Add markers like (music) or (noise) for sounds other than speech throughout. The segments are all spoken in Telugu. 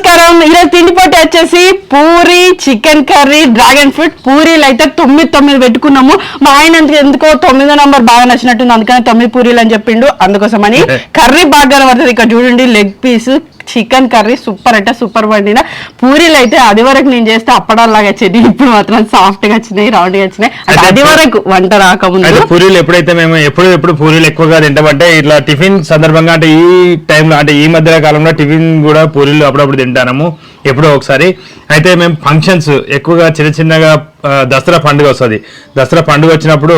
నమస్కారం. ఈరోజు తిండి పోటీ వచ్చేసి puri chicken curry dragon fruit. పూరీలు అయితే తొమ్మిది తొమ్మిది పెట్టుకున్నాము. మా ఆయన ఎందుకు- ఎందుకో తొమ్మిదో నంబర్ బాగా నచ్చినట్టుంది. అందుకని తొమ్మిది పూరీలు అని చెప్పిండు. అందుకోసమని (laughs) కర్రీ బాగా కనబడుతుంది. ఇక్కడ చూడండి leg piece. Chicken curry super అంటే సూపర్ వండిన. పూరీలు అయితే అది వరకు నేను చేస్తే అప్పడాలాగా వచ్చేది ఇప్పుడు మాత్రం సాఫ్ట్గా వచ్చినాయి రౌండ్గా వచ్చినాయి. అది వరకు వంట రాకముందు. పూరీలు ఎప్పుడైతే మేము ఎప్పుడు ఎప్పుడు పూరీలు ఎక్కువగా తింటామంటే ఇట్లా టిఫిన్ సందర్భంగా అంటే ఈ టైంలో అంటే ఈ మధ్య కాలంలో టిఫిన్ కూడా పూరీలు అప్పుడప్పుడు తింటాము ఎప్పుడో ఒకసారి. అయితే మేము ఫంక్షన్స్ ఎక్కువగా చిన్న చిన్నగా దసరా పండుగ వస్తుంది. దసరా పండుగ వచ్చినప్పుడు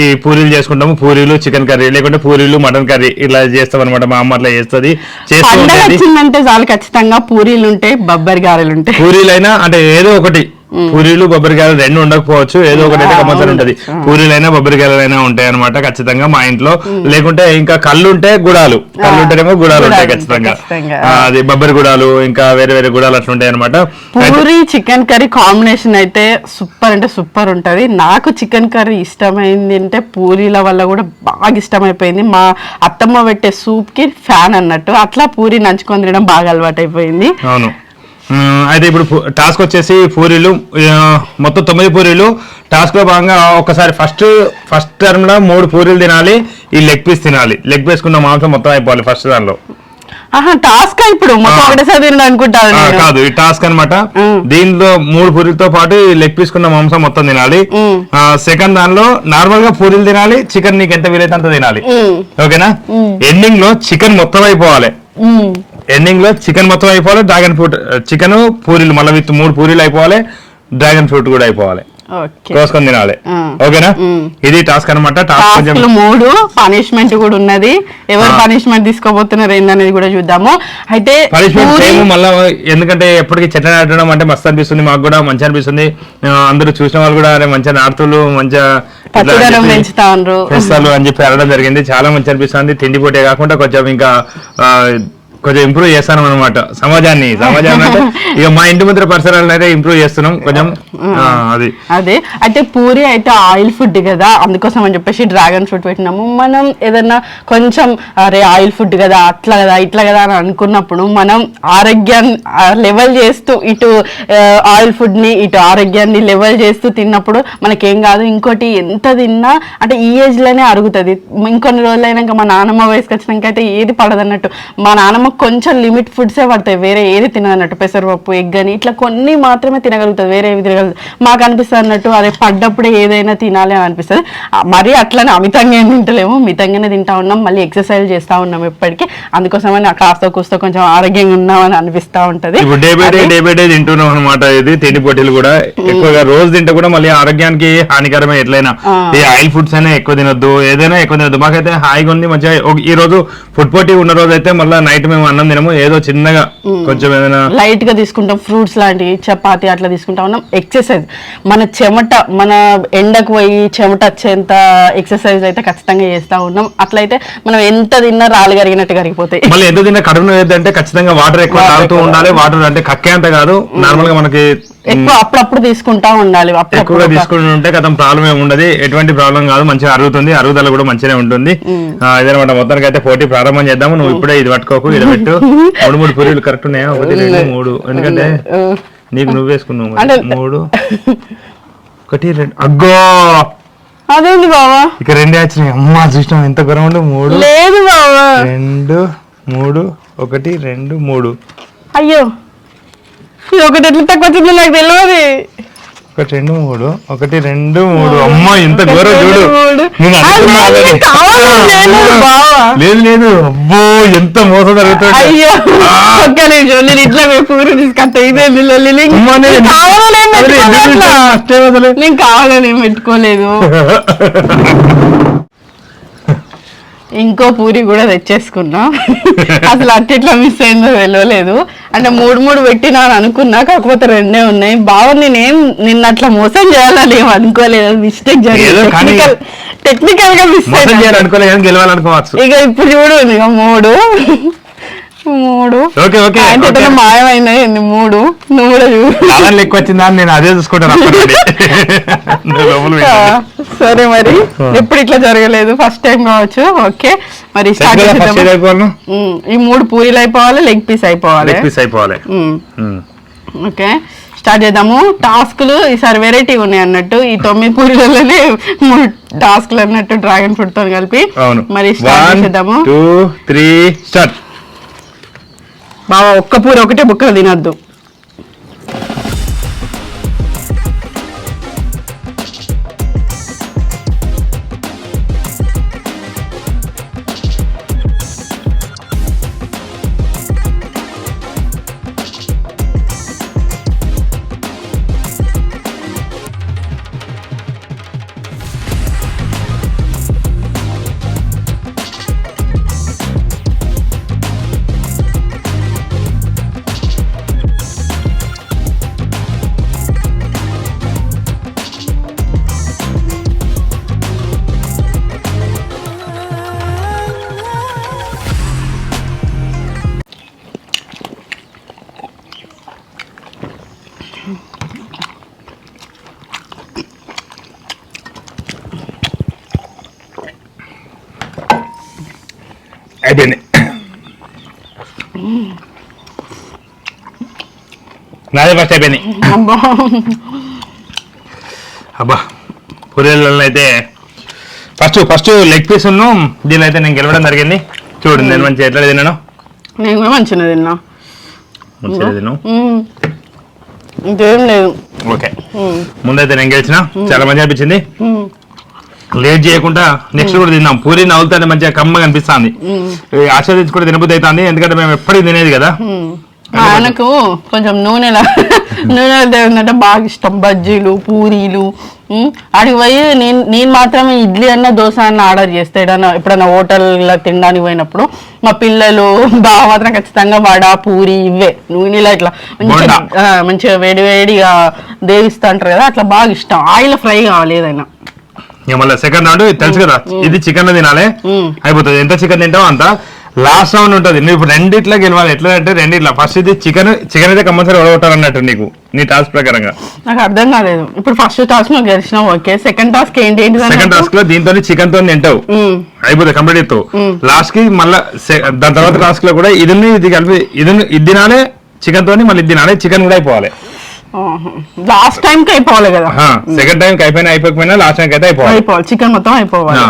ఈ పూరీలు చేసుకుంటాము. పూరీలు చికెన్ కర్రీ లేకుంటే పూరీలు మటన్ కర్రీ ఇలా చేస్తాం అనమాట మా అమ్మ అట్లా చేస్తుంది. చేస్తూ పండగ ఉంటుంది. వచ్చిందంటే చాలు ఖచ్చితంగా పూరీలు ఉంటాయి బొబ్బరి గారెలు ఉంటాయి పూరీలైనా అంటే ఏదో ఒకటి పూరీలు బొబ్బరికాయలు రెండు ఉండకపోవచ్చు. ఏదో ఒకటి కంపల్సరీ ఉంటది. పూరీలైనా బొబ్బరికాయలైనా ఉంటాయి అనమాట ఖచ్చితంగా మా ఇంట్లో. లేకుంటే ఇంకా కళ్ళు ఉంటే గుడాలు. కళ్ళు ఉంటేనేమో గుడాలు ఉంటాయి ఖచ్చితంగా. అది బొబ్బరి గుడాలు ఇంకా వేరే వేరే గుడాలు అట్లా ఉంటాయి అనమాట పూరి చికెన్ కర్రీ కాంబినేషన్ అయితే సూపర్ అంటే సూపర్ ఉంటది. నాకు చికెన్ కర్రీ ఇష్టమైంది అంటే పూరీల వల్ల కూడా బాగా ఇష్టమైపోయింది. మా అత్తమ్మ పెట్టే సూప్కి ఫ్యాన్ అన్నట్టు. అట్లా పూరి నంచుకొని తినడం బాగా అలవాటు అయిపోయింది అవును. అయితే ఇప్పుడు టాస్క్ వచ్చేసి పూరీలు మొత్తం తొమ్మిది పూరీలు. టాస్క్లో భాగంగా ఒకసారి ఫస్ట్ ఫస్ట్ టర్మ్లో మూడు పూరీలు తినాలి ఈ లెగ్ పీస్ తినాలి. లెగ్ పీస్ కున్న మాంసం మొత్తం అయిపోవాలి ఫస్ట్ దానిలో. టాస్క్ ఇప్పుడు? కాదు ఈ టాస్క్ అన్నమాట. మ్. దీనిలో మూడు పూరీలతో పాటు ఈ లెగ్ పీస్ కున్న మాంసం మొత్తం తినాలి. సెకండ్ దానిలో నార్మల్గా పూరీలు తినాలి చికెన్ నీకు ఎంత వీలైతే అంత తినాలి. ఓకేనా ఎండింగ్లో చికెన్ మొత్తం అయిపోవాలి. ఎండింగ్లో చికెన్ మొత్తం అయిపోవాలి డ్రాగన్ ఫ్రూట్ చికెన్ పూరీలు మళ్ళీ విత్ మూడు పూరీలు అయిపోవాలి డ్రాగన్ ఫ్రూట్ కూడా అయిపోవాలి. కోసుకొని తినాలి. ఓకేనా. ఇది టాస్క్ అనమాట టాస్క్ మూడు పనిష్మెంట్ కూడా ఉన్నది. ఎవరు. పనిష్మెంట్ తీసుకోబోతున్నారు ఏందనేది కూడా చూద్దాము. అయితే పనిష్మెంట్ సేమ్ మళ్ళీ ఎందుకంటే ఎప్పటికీ చెట్ల నాటడం అంటే మస్తు అనిపిస్తుంది మాకు కూడా మంచి అనిపిస్తుంది. అందరూ చూసిన వాళ్ళు కూడా అరే మంచిగా నాటుతులు మంచిగా ఇట్లా అని చెప్పి అనడం జరిగింది. చాలా మంచి అనిపిస్తుంది. తిండి పోటే కాకుండా కొంచెం ఇంకా కొంచెం ఇంప్రూవ్ చేస్తాను అనమాట సమాజాన్ని సమాజాన్ని అంటే (laughs) ఇక మా ఇంటి ముందర పరిసరాలను అయితే ఇంప్రూవ్ చేస్తున్నాం. కొంచెం అది. అదే. అయితే పూరి అయితే ఆయిల్ ఫుడ్ కదా. అందుకోసం అని చెప్పేసి డ్రాగన్ ఫ్రూట్ పెట్టినాము. మనం ఏదన్నా కొంచెం అరే ఆయిల్ ఫుడ్ కదా అట్లా కదా ఇట్లా కదా అని అనుకున్నప్పుడు మనం ఆరోగ్యాన్ని లెవెల్ చేస్తూ ఇటు ఆయిల్ ఫుడ్ని ఇటు ఆరోగ్యాన్ని లెవెల్ చేస్తూ తిన్నప్పుడు మనకేం కాదు. ఇంకోటి ఎంత తిన్నా అంటే ఈ ఏజ్లోనే అరుగుతుంది. ఇంకొన్ని రోజులు అయినాక మా నాన్నమ్మ వయసుకి వచ్చినాక అయితే ఏది పడదన్నట్టు. మా నాన్నమ్మ కొంచెం లిమిట్ ఫుడ్సే పడతాయి. వేరే ఏది తినదన్నట్టు పెసరపప్పు ఎగ్ అని ఇట్లా కొన్ని మాత్రమే తినగలుగుతుంది వేరే ఏవి తినగలుగుతుంది మాకు అనిపిస్తుంది అన్నట్టు అదే పడ్డప్పుడే ఏదైనా తినాలి అని అనిపిస్తుంది. మరీ అట్లనే అమితంగా ఏం తింటలేము. మితంగానే తింటా ఉన్నాం. మళ్ళీ ఎక్సర్సైజ్ చేస్తా ఉన్నాం ఎప్పటికీ. అందుకోసమని కాస్త కూస్తో కొంచెం ఆరోగ్యంగా ఉన్నామని అనిపిస్తా ఉంటది. ఇప్పుడు day by day day by day తింటున్నాం అనమాట ఇది తిండి పొట్టిలు కూడా ఎక్కువగా రోజు తింటే కూడా మళ్ళీ ఆరోగ్యానికి హానికరమే ఎట్లయినా. ఈ ఆయిల్ ఫుడ్స్ అయినా ఎక్కువ తినొద్దు. ఏదైనా ఎక్కువ తినొద్దు. మాకైతే హాయిగా ఉంది. మంచిగా ఈ రోజు ఫుడ్ పోటీ ఉన్న రోజు అయితే మళ్ళీ నైట్ మేము అన్నం తినము ఏదో చిన్నగా కొంచెం ఏదైనా లైట్గా తీసుకుంటాం ఫ్రూట్స్ లాంటివి చపాతి అట్లా తీసుకుంటా ఉన్నాం. ఎక్సర్సైజ్ మన చెమట మన ఎండకు పోయి చెమట వచ్చేంత ఎక్సర్సైజ్ అయితే ఖచ్చితంగా చేస్తా ఉన్నాం. అట్లయితే మనం ఎంత తిన్నా రాళ్ళు కరిగినట్టు కరిగిపోతాయి. మళ్ళీ ఎంత తిన్నా కడుపు అంటే ఖచ్చితంగా వాటర్ ఎక్కువ తాగుతూ ఉండాలి. వాటర్ అంటే కక్కే అంత కాదు. నార్మల్గా మనకి ఎక్కువ అప్పుడప్పుడు తీసుకుంటా ఉండాలి ఎక్కువగా ఉంటే కథం ప్రాబ్లం ఏమి ఉండదు. ఎటువంటి ప్రాబ్లం కాదు మంచిగా అరుగుతుంది అరుగుదల కూడా మంచిగానే ఉంటుంది. ఇదనమాట మొత్తానికి అయితే పోటీ ప్రారంభం చేద్దాము. నువ్వు ఇప్పుడే ఇది పట్టుకోకు ఇది పెట్టు. (laughs) మూడు మూడు పూరీలు కరెక్ట్ ఉన్నాయా? ఒకటి రెండు మూడు. ఎందుకంటే నీకు నువ్వు వేసుకున్నావు మూడు. (laughs) ఒకటి రెండు. అగ్గో! అదేంది బావా? ఇక రెండే వచ్చినాయి. అమ్మా చూసినాం ఎంత గొడవ ఉండు? మూడు. లేదు బావా. రెండు మూడు. ఒకటి రెండు మూడు. అయ్యో! ఒకటి ఎట్లా తక్కువ వచ్చిందో నాకు తెలియదు ఒకటి రెండు మూడు ఒకటి రెండు మూడు. అమ్మా ఎంత ఘోరం చూడు. నేను లేదు, లేదు, అబ్బో ఎంత మోసం జరుగుతుంది అయ్యో ఒక్క నిమిషం నేను ఇట్లా పూరి తీసుకొస్తా. లొల్లి? నేను- కావాలని అట్లా. వదిలే? నేను పెట్టుకోలేదు. (laughs) ఇంకో పూరి కూడా తెచ్చేసుకున్నా. అసలు అట్ట ఎట్లా మిస్ అయిందో తెలియలేదు అంటే మూడు మూడు పెట్టినా అని అనుకున్నా కాకపోతే రెండే ఉన్నాయి. బావ నేనేం నిన్న అట్లా మోసం చేయాలని ఏం అనుకోలేదు. మిస్టేక్ జరిగింది. కానీ- టెక్నికల్గా మిస్ గెలవాలనుకోవచ్చు. ఇక ఇప్పుడు చూడు ఇక మూడు. మూడు. ఓకే ఓకే ఆయన మాయమైనాయి ఎన్ని మూడు. నువ్వు కూడా చూడు. లెక్క వచ్చిందా? నేను అదే చూసుకుంటాను. (laughs) సరే మరి. ఎప్పుడు ఇట్లా జరగలేదు? ఫస్ట్ టైం కావచ్చు. ఓకే. మరి స్టార్ట్ చేద్దాం ఈ మూడు పూరీలు అయిపోవాలి లెగ్ పీస్ అయిపోవాలి. లెగ్ పీస్ అయిపోవాలి. ఓకే. స్టార్ట్ చేద్దాము. టాస్క్లు ఈసారి వెరైటీ ఉన్నాయి అన్నట్టు. ఈ తొమ్మిది పూరీలలోనే మూడు టాస్క్లు అన్నట్టు డ్రాగన్ ఫ్రూట్తో కలిపి మరి స్టార్ట్ చేద్దాము టూ త్రీ స్టార్ట్ బావా ఒక్క పూర ఒకటే బుక్కలు తినద్దు. నాదే ఫస్ట్ అయిపోయింది. అబ్బా. పూరీలలో అయితే ఫస్ట్ ఫస్ట్ లెగ్ పీస్ ఉన్ను దీనిలో అయితే నేను గెలవడం జరిగింది. చూడు నేను మంచిగా ఎట్లా తిన్నాను. నేను కూడా మంచిగా తిన్నా. మంచిగా తిన్నాను. ఇంకేం లేదు. ఓకే. ముందైతే నేను గెలిచిన. చాలా మంచిగా అనిపించింది. లేట్ చేయకుండా నెక్స్ట్ కూడా తిన్నాం. పూరి నవ్వుతుంటే మంచిగా కమ్మగా అనిపిస్తుంది. ఆస్వాదించి కూడా తినబుద్ధి అవుతుంది. ఎందుకంటే మేము ఎప్పటికీ తినేది కదా. ఆయనకు కొంచెం నూనెలా నూనె ఏంటంటే (laughs) బాగా ఇష్టం. బజ్జీలు పూరీలు ఆడికి పోయి నేను నేను మాత్రమే ఇడ్లీ అన్న దోశ అన్న ఆర్డర్ చేస్తే ఏడన్నా ఎప్పుడన్నా హోటల్లో తినడానికి పోయినప్పుడు మా పిల్లలు (laughs) బాగా మాత్రం ఖచ్చితంగా వడ పూరి ఇవే. నూనెలా ఇట్లా మంచిగా మంచిగా వేడి వేడిగా దేవిస్తా అంటారు కదా అట్లా బాగా ఇష్టం. ఆయిల్ ఫ్రై కావాలి ఏదైనా. మళ్ళీ సెకండ్ రౌండ్ తెలుసు కదా? ఇది చికెన్ తినాలి. అయిపోతుంది. ఎంత చికెన్ తింటావు అంత. లాస్ట్ రౌండ్ ఉంటుంది. నువ్వు ఇప్పుడు రెండిట్లా గెలవాలి. ఎట్లా అంటే రెండిట్లా. ఫస్ట్ ఇది చికెన్ చికెన్ అయితే కంపల్సరీ ఓడగొట్టాలన్నట్టు నీకు నీ టాస్క్ ప్రకారంగా. నాకు అర్థం కాలేదు. ఇప్పుడు ఫస్ట్ టాస్క్ నువ్వు గెలిచినావు. ఓకే సెకండ్ టాస్క్ ఏంటి ఏంటి సెకండ్ టాస్క్లో దీంతో చికెన్తో తింటావు అయిపోతుంది కంప్లీట్ అవుతావు లాస్ట్కి మళ్ళీ దాని తర్వాత టాస్క్లో కూడా ఇది ఇది కలిపి ఇది ఇది తినాలి చికెన్ తోని మళ్ళీ ఇది తినాలి చికెన్ కూడా అయిపోవాలి. లాస్ట్ టైం కి అయిపోవాలి కదా. సెకండ్ టైం అయిపోయినా అయిపోకపోయినా లాస్ట్ టైం అయితే అయిపోవాలి. అయిపోవాలి. చికెన్ మొత్తం అయిపోవాలి.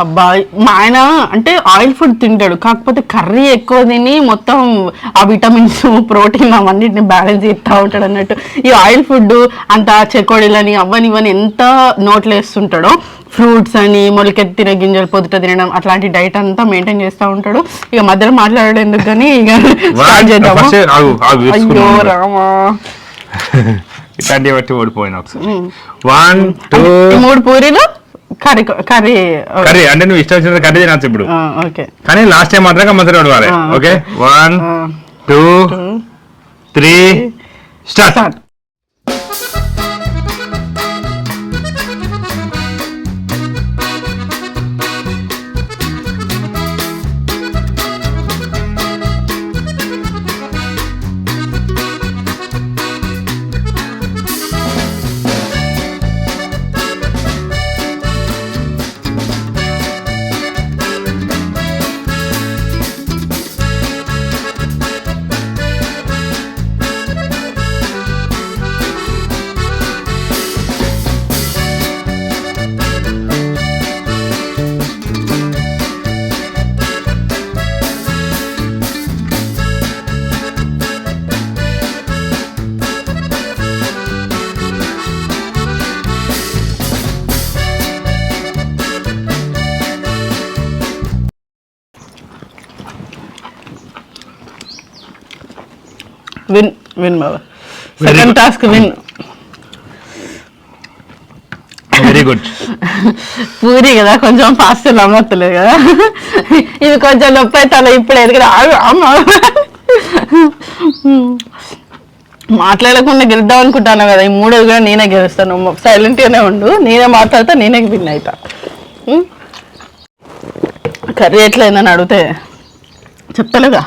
అబ్బా మా ఆయన అంటే ఆయిల్ ఫుడ్ తింటాడు. కాకపోతే కర్రీ ఎక్కువ తిని మొత్తం ఆ విటమిన్స్ ప్రోటీన్ అవన్నిటిని బ్యాలెన్స్ చేస్తూ ఉంటాడు అన్నట్టు. ఈ ఆయిల్ ఫుడ్ అంత చెకోడీలని అవని ఇవని ఎంత నోట్లు వేస్తుంటాడో ఫ్రూట్స్ అని మొలకెత్తిన గింజలు పొద్దుట తినడం అట్లాంటి డైట్ అంతా మెయింటైన్ చేస్తూ ఉంటాడు. ఇక మధ్యలో మాట్లాడడం ఎందుకు కానీ ఇక స్టార్ట్ చేద్దామా? అయ్యో. రామా. (laughs) ఇట్లాంటివి బట్టి ఓడిపోయినా ఒకసారి. వన్ టూ మూడు పూరీలు కర్రీ కర్రీ కర్రీ అంటే నువ్వు ఇష్టం వచ్చిన కర్రీ తినచ్చు ఇప్పుడు. ఓకే. కానీ లాస్ట్ టైం మాత్రం compulsory ఓడిపోవాలి okay. One. Two three start win win బాబా second. Task win. Very good (laughs) puri కదా కొంచెం ఫాస్ట్ నమ్మట్లేదు కదా. ఇది కొంచెం నొప్పి అవుతా ఇప్పుడు ఎదుగురా అమ్మ. (laughs) మాట్లాడకుండా గెలుద్దాం అనుకుంటాను కదా ఈ మూడు కూడా నేనే గెలుస్తాను. సైలెంట్ గానే ఉండు నేనే మాట్లాడితే నేనే విన్ అవుతా కర్రీ ఎట్లయిందని అడిగితే చెప్తలేగా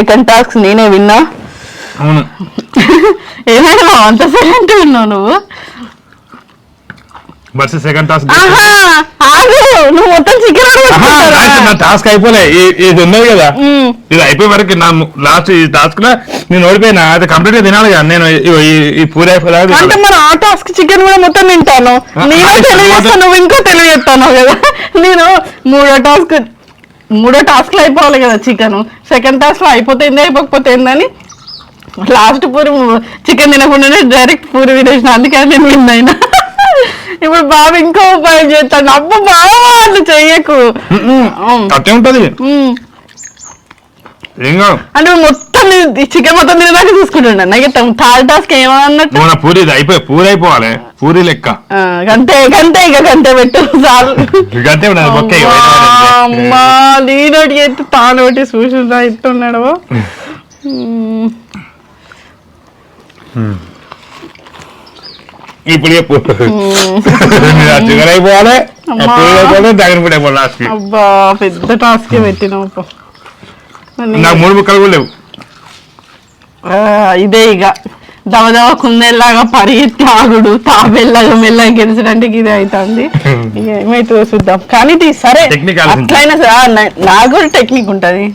సెకండ్ టాస్క్ నేనే విన్నా. అవును. ఏమైనా అంత సెకండ్ ఉన్నావు నువ్వు? సెకండ్ టాస్క్ ఆహా! ఆగు! నువ్వు మొత్తం చికెన్ నా టాస్క్ అయిపోలే. ఈ- ఇది ఉన్నది కదా. ఇది అయిపోయే వరకు నా లాస్ట్ ఈ టాస్క్లో నేను ఓడిపోయినా. అది కంప్లీట్గా తినాలి కదా. నేను ఈ- ఈ- ఈ పూరి అయిపోయేదాకా అంటే తినాలి. మరి ఆ టాస్క్ చికెన్ కూడా మొత్తం తింటాను. ఆ, నేను అది తెలియజేస్తాను నువ్వు ఇంకో తెలియజేస్తాను కదా. నేను మూడో టాస్క్ మూడో టాస్క్లో అయిపోవాలి కదా చికెన్ సెకండ్ టాస్క్లో అయిపోతుంది అయిపోకపోతే ఏందని లాస్ట్ పూరి చికెన్ తినకుండానే డైరెక్ట్ పూరి తినేసిన. అందుకే నేను విన్ అయినా. ఇప్పుడు బాబు ఇంకో ఉపాయం చేస్తాను అబ్బా బాబా అట్లా చెయ్యకు. అట్టే ఉంటది. అంటే మొత్తం చికెన్ మొత్తం తినేదాకా చూసుకుంటున్నా నాకు థర్డ్ టాస్క్ ఏమన్నట్టు? నువ్వు నా పూరి అయిపోయి పూరి అయిపోవాలి. పూరి లెక్క. గంటే గంటే ఇక గంటే పెట్టు చాలు. గంటే. అమ్మా నీదోటి ఎత్తు తానోటి చూసిందా ఇస్తున్నాడు ఇప్పుడు చెప్పు. షుగర్ (laughs) అయిపోవాలి. అమ్మా. పూరి అయిపోవాలి అబ్బా పెద్ద టాస్క్ పెట్టినావు. నాకు మూడు ముక్కలు కూడా లేవు. ఇదే ఇక. దవదవ కుందేలాగా పరిగెత్తి ఆగుడు. తాబెల్లగా మెల్లగా గెలిచడానికి ఇదే అవుతుంది (laughs) ఇక ఏమైతుందో చూద్దాం. కానీ ఇది సరే. అట్లయినా సరే ఆ, నా- నాకు కూడా టెక్నిక్ ఉంటది.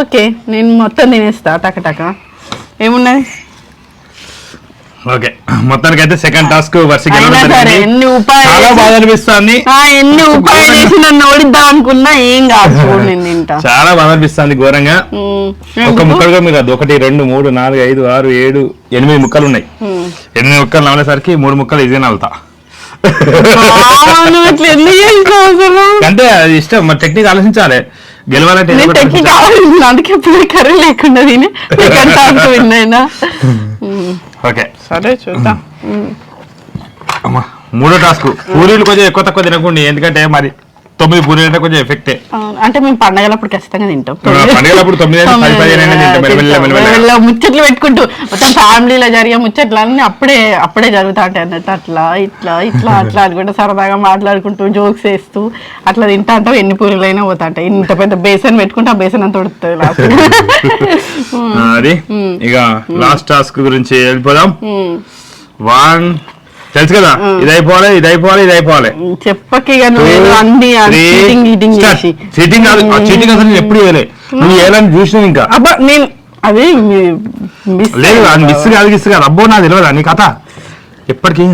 ఓకే నేను మొత్తం తినేస్తా. టక టక ఏమున్నది? ఓకే. మొత్తానికి అయితే సెకండ్ టాస్క్ వర్షకి ఎన్ని ఉపాయాలు చాలా బాధ అనిపిస్తుంది. ఎన్ని ఉపాయాలు వేసి నన్ను ఓడిద్దాం అనుకున్నా ఏం కాదు (laughs) చాలా బాధ అనిపిస్తుంది ఘోరంగా. ఒక ఎందుకు? ముక్కలు కూడా మీరు అది ఒకటి రెండు మూడు నాలుగు ఐదు ఆరు ఏడు ఎనిమిది ముక్కలు ఉన్నాయి. ఎనిమిది ముక్కలు నవ్వేసరికి మూడు ముక్కలు ఇదే నవ్వుతా? అంటే అది ఇష్టం మరి టెక్నిక్ ఆలోచించాలి. గెలవాలంటే అందుకే కర్రీ లేకుండా తిని (laughs) సెకండ్ టాస్క్ విన్ అయినా ఉమ్. ఓకే సరే చూద్దాం. అమ్మా మూడో టాస్క్. పూరీలు కొంచెం ఎక్కువ తక్కువ తినకండి ఎందుకంటే మరి తొమ్మిది పూరీలు అంటే కొంచెం ఎఫెక్టే అంటే మేము పండగలప్పుడు ఖచ్చితంగా తింటాం. పండగలప్పుడు తొమ్మిది ముచ్చట్లు పెట్టుకుంటూ మొత్తం ఫ్యామిలీలో జరిగే ముచ్చట్లు అన్ని అప్పుడే అప్పుడే జరుగుతా ఉంటాయి అన్నట్టు అట్లా ఇట్లా ఇట్లా అట్లా అనుకుంటూ సరదాగా మాట్లాడుకుంటూ జోక్స్ వేస్తూ అట్లా తింటా. అంటాం ఎన్ని పూరీలైనా పోతా ఉంటాయి ఇంత పెద్ద బేసన్ పెట్టుకుంటే ఆ బేసన్ అంత ఉడుతుంది అది ఇక లాస్ట్ టాస్క్ గురించి వెళ్ళిపోదాం వన్ తెలుసు కదా? ఇది అయిపోవాలి ఇది అయిపోవాలి ఇది అయిపోవాలి చెప్పకి అన్ని చీటింగ్ కాదు అసలు నేను ఎప్పుడు నువ్వు ఏలని చూసినావు ఇంకా? అబ్బా నేను అది మిస్ లేదు అది మిస్ కాదు గిస్ కాదు. అబ్బో నాకు తెలియదా నీ కథ. ఎప్పటికీ?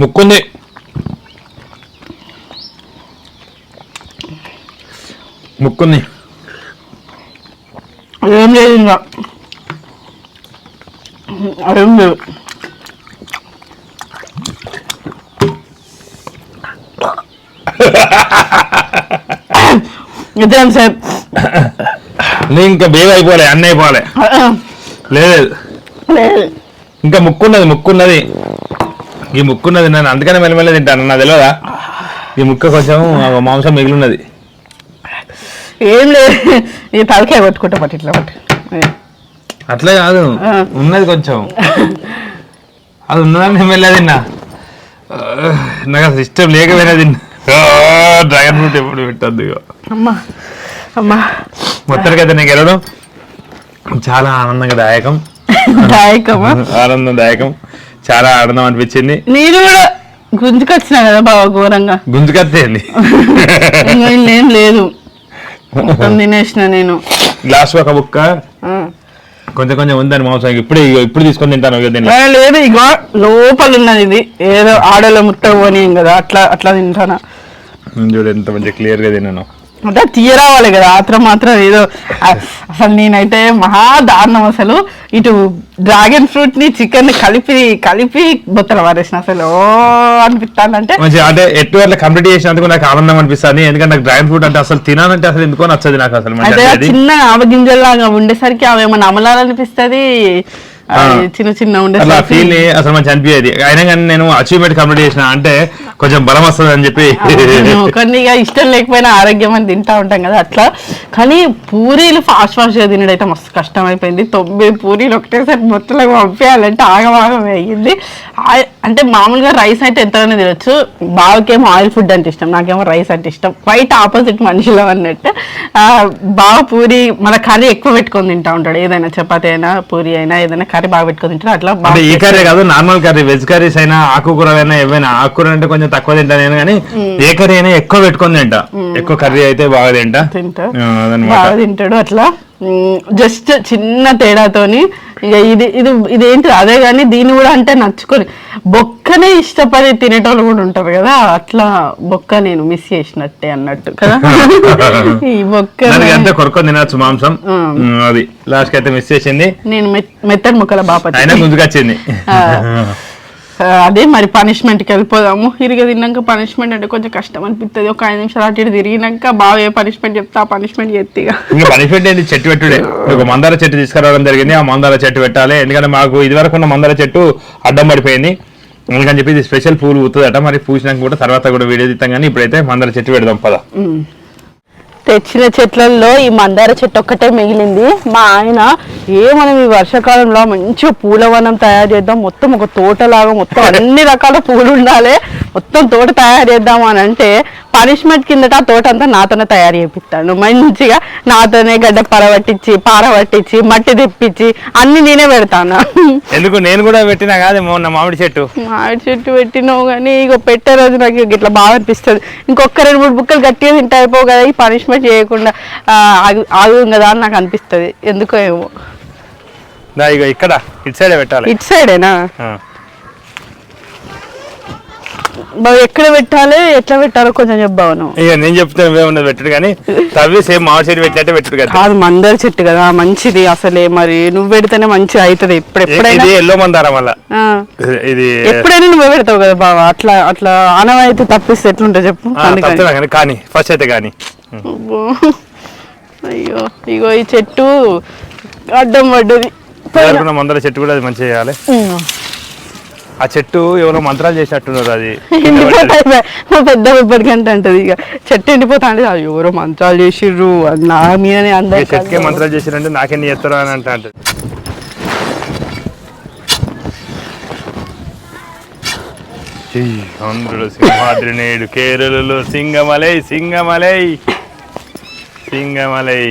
ముక్కుంది. ముక్కుంది. ఏం లేదు ఇంకా. ఏం లేదు. ఇద్దరం సేపు నీ ఇంకా బేవ్ అయిపోలే అన్నీ అయిపోలే. లేదు. లేదు. ఇంకా ముక్కున్నది ముక్కున్నది. ఈ ముక్కున్నది నేను అందుకనే మెల్లమెల్ల తింటాను. నాకు తెలియదా ఈ ముక్క కొంచెం మాంసం మిగిలినది. ఏం లేదు. ఈ తలకాయ కొట్టుకుంటా పట్టి ఇట్లా పట్టి. అట్లా కాదు. ఉన్నది కొంచెం. అది ఉన్నదని నేను మెల్ల తిన్నా. నాకు అసలు ఇష్టం లేకపోయినా తిన్నా. డ్రాగన్ ఫ్రూట్ ఎప్పుడు పెట్టద్దు. అమ్మా అమ్మా. మొత్తానికి అయితే నాకు వెళ్ళడం చాలా ఆనందంగా దాయకం. (laughs) దాయకమ్మా ఆనందదాయకం. చాలా ఆనందం అనిపించింది. నేను కూడా గుంజుకొచ్చినా కదా బాగా ఘోరంగా. ఇంకా ఏం లేదు. మొత్తం తినేసిన నేను. గ్లాస్ ఒక బుక్క. కొంచెం కొంచెం ఉందని మాంసం ఇప్పుడే ఇప్పుడు తీసుకొని తింటాను లేదు ఇగో లోపల ఉన్నది ఇది. ఏదో ఆడలో ముట్ట కదా అట్లా అట్లా తింటానా. చూడు ఎంత మంచి క్లియర్గా తిన్నాను. అంటే తీయరావాలి కదా. ఆత్రం మాత్రం ఏదో అసలు నేనైతే మహా దారుణం అసలు. ఇటు డ్రాగన్ ఫ్రూట్ని చికెన్ కలిపి కలిపి బొత్తల వారేసిన అసలు. ఓ అనిపిస్తానంటే మంచి అంటే ఎటు అట్లా కంప్లీట్ చేసినందుకు నాకు ఆనందం అనిపిస్తుంది. ఎందుకంటే నాకు డ్రాగన్ ఫ్రూట్ అంటే అసలు తినాలంటే అసలు ఎందుకో నచ్చదు నాకు అసలు అది. చిన్న ఆవగింజల్లాగా ఉండేసరికి అవి ఏమన్నా అమలాలనిపిస్తుంది. చిన్న చిన్న ఉండేసరికి. ఫీల్ అసలు మంచి అనిపించేది. అయినా కానీ నేను అచీవ్మెంట్ కంప్లీట్ చేసిన అంటే కొంచెం బలం వస్తుంది అని చెప్పి. అవును, కొన్ని ఇక ఇష్టం లేకపోయినా ఆరోగ్యం అని తింటా ఉంటాం కదా అట్లా. కానీ పూరీలు ఫాస్ట్ ఫాస్ట్గా తినడం అయితే మస్తు కష్టం అయిపోయింది తొంభై పూరీలు ఒకటేసారి మొత్తం పంపేయాలంటే ఆగమాగం అయ్యింది అంటే మామూలుగా రైస్ అయితే ఎంతగానో తినొచ్చు. బావకేమో ఆయిల్ ఫుడ్ అంటే ఇష్టం నాకేమో రైస్ అంటే ఇష్టం. వైట్ ఆపోజిట్ మనుషులు అన్నట్టు. బావ పూరి మన కర్రీ ఎక్కువ పెట్టుకొని తింటా ఉంటాడు. ఏదైనా చపాతి అయినా పూరి అయినా ఏదైనా కర్రీ బాగా పెట్టుకొని తింటాడు. అట్లా బాగా అంటే ఈ కర్రీ కాదు నార్మల్ కర్రీ వెజ్ కర్రీస్ అయినా ఆకుకూరలు అయినా ఏవైనా ఆకుకూర అంటే కొంచెం తక్కువ తింటా నేను కానీ ఏ కర్రీ అయినా ఎక్కువ పెట్టుకొని తింటా. ఎక్కువ కర్రీ అయితే బాగా తింటా. బాగా తింటాడు అట్లా. జస్ట్ చిన్న తేడాతోని ఇక ఇది ఇది ఇదేంటి అదే కానీ దీన్ని కూడా అంటే నచ్చుకొని. బొక్కనే ఇష్టపడి తినేటోళ్ళు కూడా ఉంటారు కదా అట్లా బొక్క నేను మిస్ చేసినట్టే అన్నట్టు కదా. (laughs) ఈ బొక్క అంతే కొరుకొని తినచ్చు మాంసం. అది. లాస్ట్ అయితే మిస్ చేసింది. నేను మెత్- మెత్తడి ముక్కల బాపతి అయినా ముందుకొచ్చింది. (laughs) అదే మరి punishment కి వెళ్ళిపోదాము. ఇరిగ తిన్నాక పనిష్మెంట్ అంటే కొంచెం కష్టం అనిపిస్తుంది ఒక ఐదు నిమిషాలు అటు ఇటు తిరిగినాక బాగా ఏ పనిష్మెంట్ చెప్తా ఆ పనిష్మెంట్ చెప్తే ఇక బెనిఫిట్ ఏంటి చెట్టు పెట్టుడే. ఒక మందార చెట్టు తీసుకురావడం జరిగింది. ఆ మందార చెట్టు పెట్టాలి. ఎందుకంటే మాకు ఇది వరకు ఉన్న మందార చెట్టు అడ్డం పడిపోయింది. అందుకని చెప్పి ఇది స్పెషల్ పూలు పూతుందట మరి పూసినాక కూడా తర్వాత కూడా వీడియో తీస్తాం కానీ ఇప్పుడైతే మందార చెట్టు పెడదాం పద. తెచ్చిన చెట్లలో ఈ మందార చెట్టు ఒక్కటే మిగిలింది. మా ఆయన ఏ మనం ఈ వర్షాకాలంలో మంచిగా పూలవనం తయారు చేద్దాం మొత్తం ఒక తోటలాగా మొత్తం (laughs) అన్ని రకాల పూలు ఉండాలి మొత్తం తోట తయారు చేద్దాం అని అంటే పనిష్మెంట్ కిందట ఆ తోట అంతా నాతోనే తయారు చేపిస్తాడు మంచిగా నాతోనే గడ్డ పరవట్టించి పారవట్టించి మట్టి తెప్పించి అన్ని నేనే పెడతాను. ఎందుకు? నేను కూడా పెట్టినా కాదు మొన్న మామిడి చెట్టు. మామిడి చెట్టు పెట్టినావు కానీ ఇక పెట్టే రోజు నాకు ఇట్లా బాగా అనిపిస్తుంది. ఇంకొక రెండు మూడు బుక్కలు గట్టిగా తింటే అయిపోవు కదా ఈ పనిష్మెంట్ చేయకుండా ఆగు ఆగు కదా అని నాకు అనిపిస్తుంది. ఎందుకో ఏమో. ఇక ఇక్కడ ఇటు సైడే పెట్టాలి. ఇటు సైడేనా? ఎక్కడ పెట్టాలి ఎట్లా పెట్టాలో కొంచెం చెప్పావు ఇక నేను చెప్తాను ఉన్నది పెట్టడు కానీ తవ్వి సేమ్ మామిడి చెట్టు పెట్టినట్టే పెట్టడు కదా. కాదు మందర చెట్టు కదా మంచిది అసలే మరి. నువ్వు పెడితేనే మంచిగా అవుతుంది ఇప్పుడు ఎప్పుడైనా ఇది ఎల్లో మందారం వల్ల. ఆ, ఇది ఎప్పుడైనా నువ్వే పెడతావు కదా బావ. అట్లా అట్లా ఆనవాయితీ తప్పిస్తే ఎట్లుంటా చెప్పు. ఆ, అందుకని తప్పుతున్నా కానీ. కానీ ఫస్ట్ అయితే కానీ. అబ్బో. అయ్యో ఇగో ఈ చెట్టు అడ్డం పడ్డది. మందార చెట్టు కూడా అది మంచిగా చేయాలి. ఆ చెట్టు ఎవరో మంత్రాలు చేసినట్టున్నారు అది. (laughs) ఎండిపోతాయి. మా పెద్ద ఇప్పటికంటే అంటది ఇక. చెట్టు ఎండిపోతా అంటే "అది ఎవరో మంచాలు చేసిర్రు అది నా మీదనే అందరు చెట్టుకే మంత్రాలు చేసిరంటే నాకెన్ని చేస్తారో అని అంటే అంటది. ఆంధ్రుడు సింహాద్రి నేడు కేరళలో సింగమలై సింగమలై సింగమలై.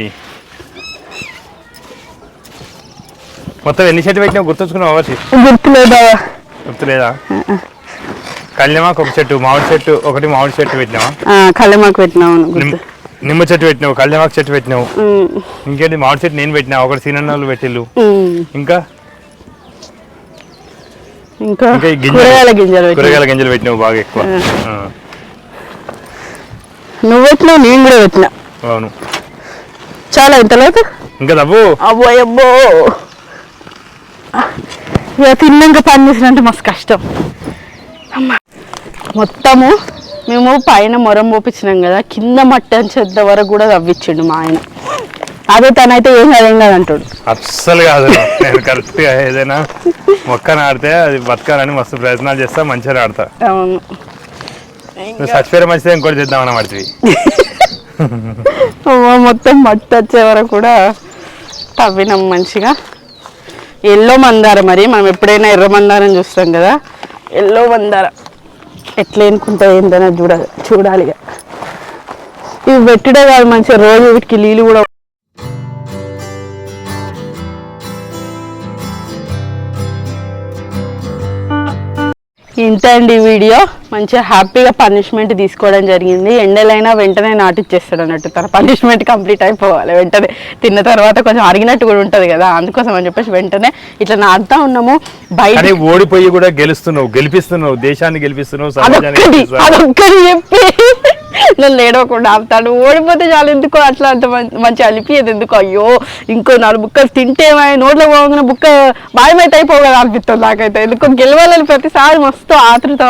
మొత్తం ఎన్ని చెట్టు పెట్టినావు గుర్తుంచుకున్నావు గుర్తులేదా గుర్తులేదా? కళ్యామాకు ఒక చెట్టు మామిడి చెట్టు ఒకటి మామిడి చెట్టు పెట్టినావా? కళ్ళెమాకు పెట్టినావు నిమ్మ చెట్టు పెట్టినావు కళ్యామాకు చెట్టు పెట్టినావు. ఇంకేంటి మామిడి చెట్టు నేను పెట్టినా ఒకటి సీనన్నోళ్ళు పెట్టిల్లు. ఇంకా? ఇంకా కూరగాయల గింజలు. కూరగాయల గింజలు పెట్టినావు బాగా ఎక్కువ. నువ్వు పెట్టినావు నేను కూడా పెట్టినా. అవును. చాలా ఇంతలేదు ఇంకా తప్పు అబ్బో అబ్బో ఇక తిన్నాక పని చేసినంటే మస్తు కష్టం. అమ్మా. మొత్తము మేము పైన మొరం పోపించినాం కదా కింద మట్టి అంచేంత వరకు కూడా తవ్విచ్చిండు మా ఆయన. అదే తనైతే ఏం కాదేం కాదు అంటాడు. అస్సలు కాదు నేను కరెక్ట్గా ఏదైనా మొక్క నాడితే అది బతకాలని మస్తు ప్రయత్నాలు చేస్తా మంచిగా నాడతా అవును. నువ్వు చచ్చిపోయే మంచిదే ఇంకోటి అమ్మా, మొత్తం మట్టి వచ్చే వరకు కూడా తవ్వినాం మంచిగా. ఎల్లో మందార మరి మనం ఎప్పుడైనా ఎర్ర మందారం చూస్తాం కదా ఎల్లో మందార ఎట్లా ఎనుకుంటా ఏంటనే చూడాలి చూడాలి ఇక. ఇవి పెట్టడే కాదు మంచిగా రోజు వీటికి నీళ్ళు కూడా ఇంత అండి వీడియో. మంచిగా హ్యాపీగా పనిష్మెంట్ తీసుకోవడం జరిగింది. ఎండలైనా వెంటనే నాటిచ్చేస్తాడు అన్నట్టు. తన పనిష్మెంట్ కంప్లీట్ అయిపోవాలి. వెంటనే తిన్న తర్వాత కొంచెం అరిగినట్టు కూడా ఉంటుంది కదా. అందుకోసం అని చెప్పేసి వెంటనే ఇట్లా నాటుతా ఉన్నాము. బయట ఓడిపోయి కూడా గెలుస్తున్నావు గెలిపిస్తున్నావు దేశాన్ని గెలిపిస్తున్నావు. అదొక్కటి చెప్పి. నన్ను ఏడవకుండా ఆపుతాడు. ఓడిపోతే చాలు ఎందుకో అట్లా అంత మంచి అలిపియదు ఎందుకో. అయ్యో ఇంకో నాలుగు బుక్కలు తింటే నోట్లో పోగానే బుక్క మాయమైతే అయిపోగలదు అనిపిస్తుంది నాకైతే. ఎందుకో గెలవాలని ప్రతిసారి మస్తు ఆతృత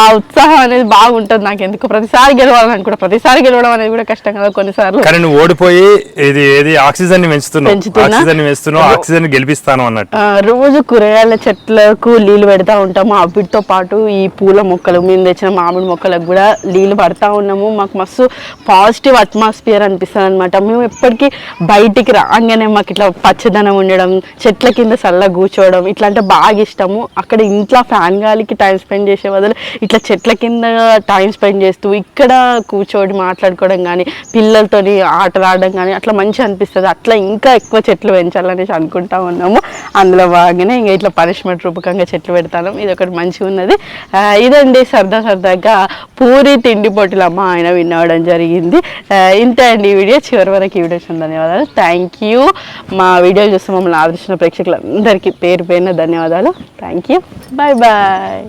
ఆ ఉత్సాహం అనేది బాగుంటుంది నాకు ఎందుకు. ప్రతిసారి గెలవాలని కూడా ప్రతిసారి గెలవడం అనేది కూడా కష్టం కదా కొన్నిసార్లు. కానీ నువ్వు ఓడిపోయి ఇది ఏది ఆక్సిజన్? ఆక్సిజన్ ఆక్సిజన్ గెలిపిస్తాను అన్నట్టు. రోజు కూరగాయల చెట్లకు నీళ్ళు పెడతా ఉంటాము వీటితో పాటు ఈ పూల మొక్కలు మేము తెచ్చిన మామిడి మొక్కలకు కూడా నీళ్ళు పడతా ఉన్నాము మాకు మస్తు పాజిటివ్ అట్మాస్ఫియర్ అనిపిస్తుంది అనమాట మేము ఎప్పటికీ బయటికి రాగానే మాకు ఇట్లా పచ్చదనం ఉండడం చెట్ల కింద చల్ల కూర్చోవడం ఇట్లా అంటే బాగా ఇష్టము. అక్కడ ఇంట్లో ఫ్యాన్ గాలికి టైం స్పెండ్ చేసే బదులు ఇట్లా చెట్ల కింద టైం స్పెండ్ చేస్తూ ఇక్కడ కూర్చోడి మాట్లాడుకోవడం కానీ పిల్లలతోని ఆటలు ఆడడం కానీ అట్లా మంచిగా అనిపిస్తుంది. అట్లా ఇంకా ఎక్కువ చెట్లు పెంచాలనేసి అనుకుంటా ఉన్నాము. అందులో బాగానే ఇంకా ఇట్లా పనిష్మెంట్ రూపకంగా చెట్లు పెడతాను. ఇది ఒకటి మంచిగా ఉన్నది ఇదండి సరదా సరదాగా పూరి తిండి పొట్టులు ఆయన వినవడం జరిగింది. ఇంత ఇంతే అండి ఈ వీడియో. చివరి వరకు ఈ వీడియో చూసిన ధన్యవాదాలు. థ్యాంక్ యూ మా వీడియోలు చూస్తే మమ్మల్ని ఆదర్శించిన ప్రేక్షకులందరికీ పేరు పేరున ధన్యవాదాలు. Thank you bye bye